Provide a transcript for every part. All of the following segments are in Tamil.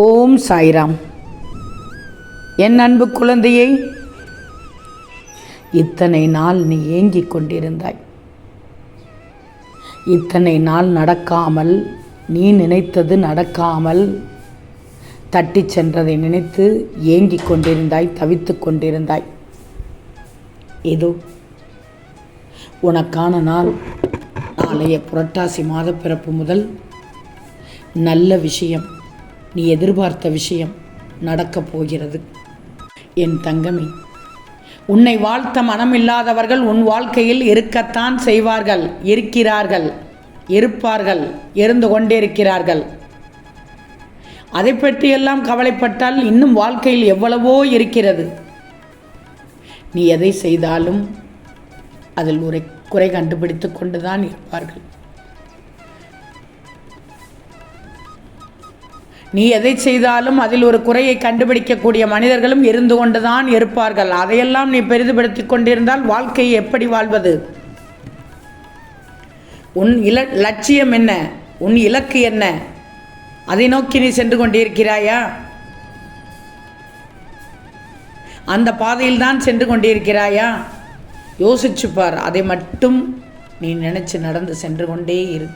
ஓம் சாய்ராம். என் அன்பு குழந்தையை இத்தனை நாள் நீ ஏங்கிக் கொண்டிருந்தாய். இத்தனை நாள் நடக்காமல் நீ நினைத்தது நடக்காமல் தட்டிச் சென்றதை நினைத்து ஏங்கிக் கொண்டிருந்தாய் தவித்துக் கொண்டிருந்தாய். இதோ உனக்கான நாள். நாளைய புரட்டாசி மாத பிறப்பு முதல் நல்ல விஷயம். நீ எதிர்பார்த்த விஷயம் நடக்கப் போகிறது. என் தங்கமே உன்னை வாழ்த்த மனமில்லாதவர்கள் உன் வாழ்க்கையில் இருக்கத்தான் செய்வார்கள் இருக்கிறார்கள் இருப்பார்கள் இருந்து கொண்டிருக்கிறார்கள் அதை பற்றியெல்லாம் கவலைப்பட்டால் இன்னும் வாழ்க்கையில் எவ்வளவோ இருக்கிறது. நீ எதை செய்தாலும் அதில் ஒரு குறை கண்டுபிடித்து கொண்டுதான் இருப்பார்கள். நீ எதை செய்தாலும் அதில் ஒரு குறையை கண்டுபிடிக்கக்கூடிய மனிதர்களும் இருந்து கொண்டுதான் இருப்பார்கள். அதையெல்லாம் நீ பெரிதுபடுத்திக் கொண்டிருந்தால் வாழ்க்கையை எப்படி வாழ்வது? உன் இல லட்சியம் என்ன? உன் இலக்கு என்ன? அதை நோக்கி நீ சென்று கொண்டிருக்கிறாயா? அந்த பாதையில் தான் சென்று கொண்டிருக்கிறாயா? யோசிச்சு பார் அதை மட்டும் நீ நினைச்சு நடந்து சென்று கொண்டே இரு.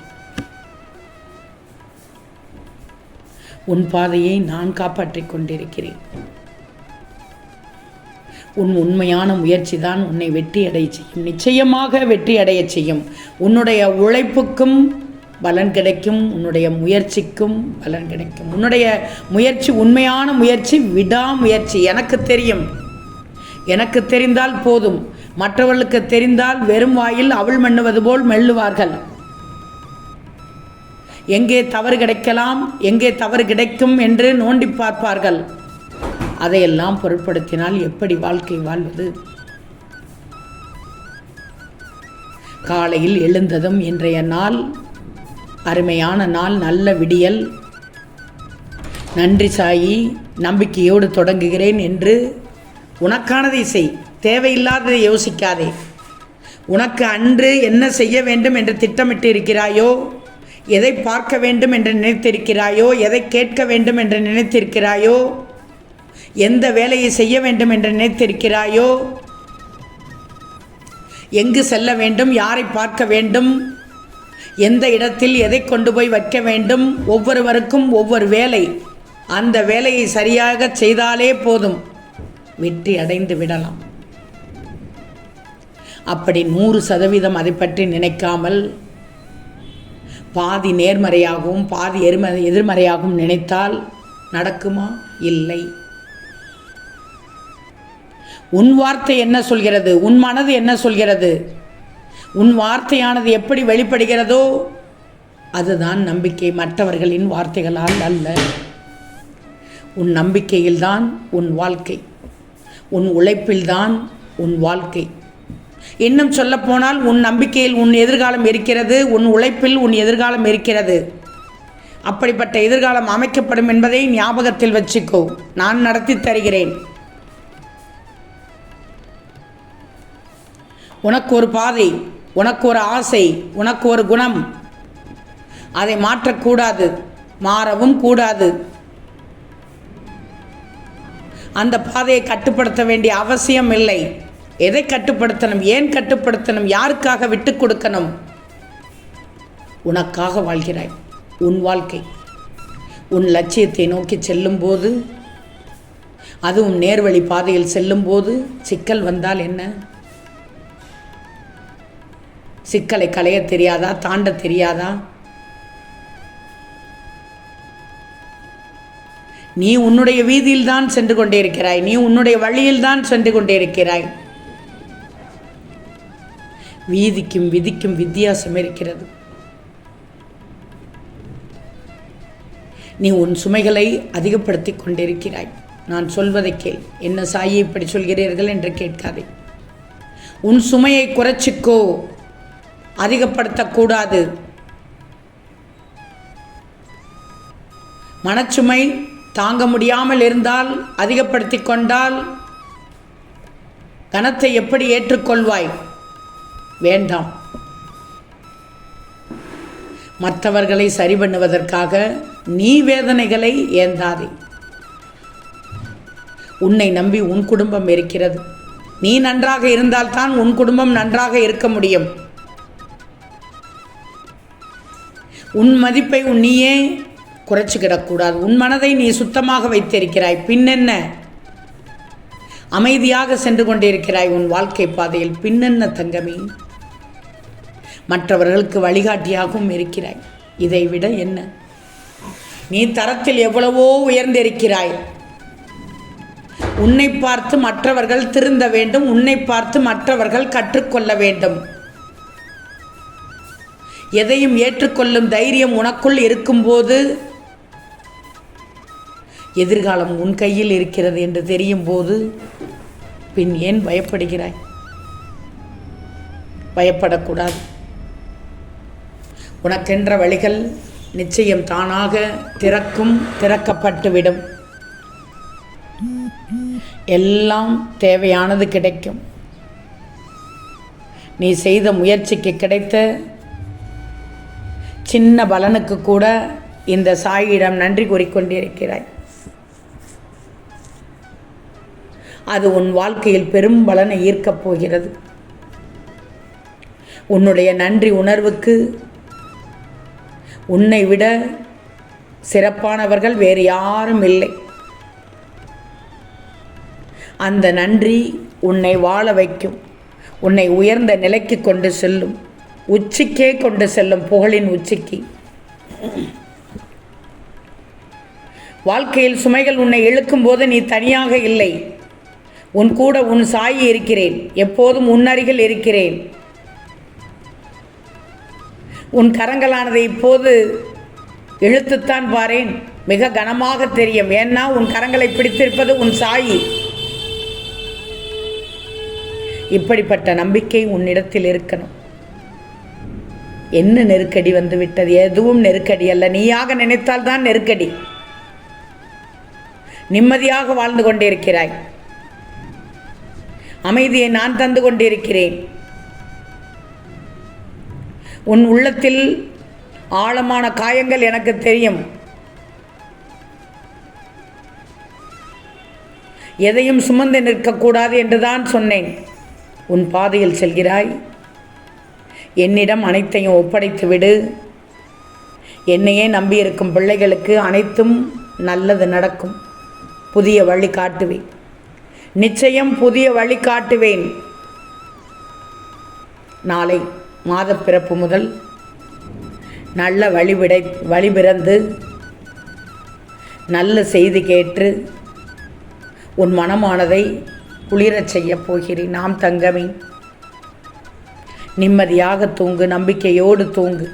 உன் பாதையை நான் காப்பாற்றிக் கொண்டிருக்கிறேன். உன் உண்மையான முயற்சி தான் உன்னை வெற்றி அடைய செய்யும். நிச்சயமாக வெற்றி அடைய செய்யும். உன்னுடைய உழைப்புக்கும் பலன் கிடைக்கும். உன்னுடைய முயற்சிக்கும் பலன் கிடைக்கும். உன்னுடைய முயற்சி உண்மையான முயற்சி விடாமுயற்சி. எனக்கு தெரியும். எனக்கு தெரிந்தால் போதும். மற்றவர்களுக்கு தெரிந்தால் வெறும் வாயில் அவள் மண்ணுவது போல் மெல்லுவார்கள். எங்கே தவறு கிடைக்கலாம் எங்கே தவறு கிடைக்கும் என்று நோண்டி பார்ப்பார்கள். அதையெல்லாம் பொருட்படுத்தினால் எப்படி வாழ்க்கை வாழ்வது? காலையில் எழுந்ததும் இன்றைய நாள் அருமையான நாள் நல்ல விடியல். நன்றி சாயி நம்பிக்கையோடு தொடங்குகிறேன் என்று உனக்கானதை செய் தேவையில்லாததை யோசிக்காதே. உனக்கு அன்று என்ன செய்ய வேண்டும் என்று திட்டமிட்டு இருக்கிறாயோ எதை பார்க்க வேண்டும் என்று நினைத்திருக்கிறாயோ எதை கேட்க வேண்டும் என்று நினைத்திருக்கிறாயோ எந்த வேலையை செய்ய வேண்டும் என்று நினைத்திருக்கிறாயோ எங்கு செல்ல வேண்டும் யாரை பார்க்க வேண்டும் எந்த இடத்தில் எதை கொண்டு போய் வைக்க வேண்டும் ஒவ்வொருவருக்கும் ஒவ்வொரு வேலை. அந்த வேலையை சரியாக செய்தாலே போதும். வெற்றி அடைந்து விடலாம். அப்படி நூறு சதவீதம் அதை பற்றி நினைக்காமல் பாதி நேர்மறையாகவும் பாதி எரும எதிர்மறையாகவும் நினைத்தால் நடக்குமா? இல்லை. உன் வார்த்தை என்ன சொல்கிறது? உன் மனது என்ன சொல்கிறது? உன் வார்த்தையானது எப்படி வெளிப்படுகிறதோ அதுதான் நம்பிக்கை. மற்றவர்களின் வார்த்தைகளால் அல்ல. உன் நம்பிக்கையில்தான் உன் வாழ்க்கை. உன் உழைப்பில்தான் உன் வாழ்க்கை. இன்னும் சொல்லப்போனால் உன் நம்பிக்கையில் உன் எதிர்காலம் இருக்கிறது உன் உழைப்பில் உன் எதிர்காலம் இருக்கிறது. அப்படிப்பட்ட எதிர்காலம் அமைக்கப்படும் என்பதை ஞாபகத்தில் வச்சுக்கோ. நான் நடத்தி தருகிறேன். உனக்கு ஒரு பாதை உனக்கு ஒரு ஆசை உனக்கு ஒரு குணம். அதை மாற்றக்கூடாது மாறவும் கூடாது. அந்த பாதையை கட்டுப்படுத்த வேண்டிய அவசியம் இல்லை. எதை கட்டுப்படுத்தணும் ஏன் கட்டுப்படுத்தணும் யாருக்காக விட்டு கொடுக்கணும்? உனக்காக வாழ்கிறாய் உன் வாழ்க்கை. உன் லட்சியத்தை நோக்கி செல்லும்போது அதுவும் நேர்வழி பாதையில் செல்லும்போது சிக்கல் வந்தால் என்ன? சிக்கலை களைய தெரியாதா தாண்ட தெரியாதா? நீ உன்னுடைய வீதியில் தான் சென்று கொண்டே இருக்கிறாய் நீ உன்னுடைய வழியில் தான் சென்று கொண்டே இருக்கிறாய். வீதிக்கும் விதிக்கும் வித்தியாசம் இருக்கிறது. நீ உன் சுமைகளை அதிகப்படுத்தி கொண்டிருக்கிறாய். நான் சொல்வதை கேள். என்ன சாயி இப்படி சொல்கிறீர்கள் என்று கேட்காதே. உன் சுமையை குறைச்சிக்கோ. அதிகப்படுத்தக்கூடாது. மனச்சுமை தாங்க முடியாமல் இருந்தால் அதிகப்படுத்தி கொண்டால் கனத்தை எப்படி ஏற்றுக்கொள்வாய்? வேண்டாம். மற்றவர்களை சரி பண்ணுவதற்காக நீ வேதனைகளை ஏந்தாதே. உன்னை நம்பி உன் குடும்பம் இருக்கிறது. நீ நன்றாக இருந்தால்தான் உன் குடும்பம் நன்றாக இருக்க முடியும். உன் மதிப்பை உன் நீயே குறைச்சிக்கிடக்கூடாது உன் மனதை நீ சுத்தமாக வைத்திருக்கிறாய். பின்னென்ன? அமைதியாக சென்று கொண்டிருக்கிறாய் உன் வாழ்க்கை பாதையில். பின்னென்ன தங்கமே? மற்றவர்களுக்கு வழிகாட்டியாகவும் இருக்கிறாய். இதைவிட என்ன? நீ தரத்தில் எவ்வளவோ உயர்ந்திருக்கிறாய். உன்னை பார்த்து மற்றவர்கள் திருந்த வேண்டும் உன்னை பார்த்து மற்றவர்கள் கற்றுக்கொள்ள வேண்டும். எதையும் ஏற்றுக்கொள்ளும் தைரியம் உனக்குள் இருக்கும்போது எதிர்காலம் உன் கையில் இருக்கிறது என்று தெரியும் போது பின் ஏன் பயப்படுகிறாய்? பயப்படக்கூடாது. உனக்கென்ற வழிகள் நிச்சயம் தானாக திறக்கும் திறக்கப்பட்டுவிடும். எல்லாம் தேவையானது கிடைக்கும். நீ செய்த முயற்சிக்கு கிடைத்த சின்ன பலனுக்கு கூட இந்த சாயிடம் நன்றி கூறிக்கொண்டிருக்கிறாய். அது உன் வாழ்க்கையில் பெரும் பலனை ஈர்க்கப் போகிறது. உன்னுடைய நன்றி உணர்வுக்கு உன்னை விட சிறப்பானவர்கள் வேறு யாரும் இல்லை. அந்த நன்றி உன்னை வாழ வைக்கும். உன்னை உயர்ந்த நிலைக்கு கொண்டு செல்லும். உச்சிக்கே கொண்டு செல்லும் புகழின் உச்சிக்கு. வாழ்க்கையில் சுமைகள் உன்னை இழுக்கும் போது நீ தனியாக இல்லை. உன் கூட உன் சாயி இருக்கிறேன். எப்போதும் உன்னருகில் இருக்கிறேன். உன் கரங்களானதை இப்போது இழுத்துத்தான் பாரேன் மிக கனமாக தெரியும். ஏன்னா உன் கரங்களை பிடித்திருப்பது உன் சாயி. இப்படிப்பட்ட நம்பிக்கை உன்னிடத்தில் இருக்கணும். என்ன நெருக்கடி வந்து விட்டது எதுவும் நெருக்கடி அல்ல. நீயாக நினைத்தால் தான் நெருக்கடி. நிம்மதியாக வாழ்ந்து கொண்டிருக்கிறாய். அமைதியை நான் தந்து கொண்டிருக்கிறேன். உன் உள்ளத்தில் ஆழமான காயங்கள் எனக்கு தெரியும். எதையும் சுமந்து நிற்கக்கூடாது என்றுதான் சொன்னேன். உன் பாதையில் செல்கிறாய். என்னிடம் அனைத்தையும் ஒப்படைத்து விடு என்னையே நம்பியிருக்கும் பிள்ளைகளுக்கு அனைத்தும் நல்லது நடக்கும். புதிய வழி காட்டுவேன். நிச்சயம் புதிய வழி காட்டுவேன். நாளை மாதப்பிறப்பு முதல் நல்ல வழிவிடை வழி பிறந்து நல்ல செய்தி கேட்டு உன் மனமானதை குளிரச் செய்யப் போகிறேன். நாம் தங்கமே நிம்மதியாக தூங்கு நம்பிக்கையோடு தூங்கு.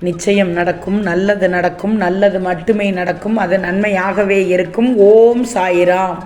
நிச்சயம் நடக்கும் நல்லது நடக்கும் நல்லது மட்டுமே நடக்கும் அது நன்மையாகவே இருக்கும். ஓம் சாயிராம்.